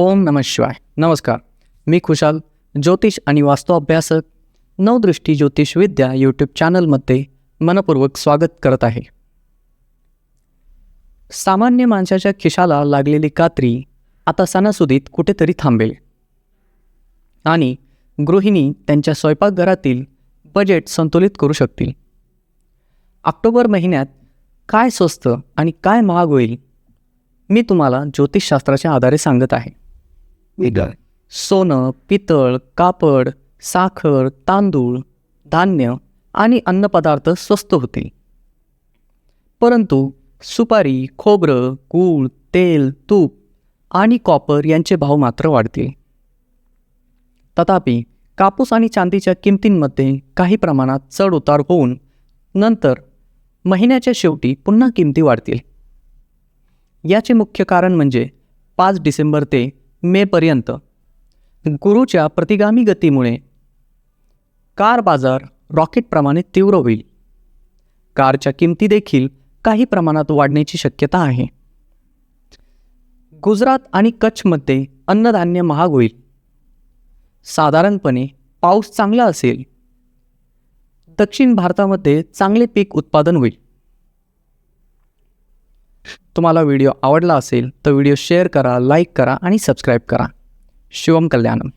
ओम नम शिवाय. नमस्कार. मी खुशाल ज्योतिष आणि वास्तू अभ्यासक नवदृष्टी ज्योतिष विद्या यूट्यूब चॅनलमध्ये मनपूर्वक स्वागत करत आहे. सामान्य माणसाच्या खिशाला लागलेली कात्री आता सणासुदीत कुठेतरी थांबेल. आणि गृहिणी त्यांच्या स्वयंपाकघरातील बजेट संतुलित करू शकतील. ऑक्टोबर महिन्यात काय स्वस्त आणि काय महाग होईल मी तुम्हाला ज्योतिषशास्त्राच्या आधारे सांगत आहे. सोनं पितळ कापड साखर तांदूळ धान्य आणि अन्नपदार्थ स्वस्त होते. परंतु सुपारी खोबरं गूळ तेल तूप आणि कॉपर यांचे भाव मात्र वाढतील तथापि कापूस आणि चांदीच्या किमतींमध्ये काही प्रमाणात चढ उतार होऊन नंतर महिन्याच्या शेवटी पुन्हा किमती वाढतील. याचे मुख्य कारण म्हणजे पाच डिसेंबर ते मेपर्यंत गुरुच्या प्रतिगामी गतीमुळे कार बाजार रॉकेटप्रमाणे तीव्र होईल. कारच्या किमती देखील काही प्रमाणात वाढण्याची शक्यता आहे. गुजरात आणि कच्छमध्ये अन्नधान्य महाग होईल. साधारणपणे पाऊस चांगला असेल. दक्षिण भारतामध्ये चांगले पीक उत्पादन होईल. तुम्हाला व्हिडिओ आवडला असेल तर व्हिडिओ शेअर करा लाईक करा आणि सबस्क्राईब करा. शिवम कल्याणम.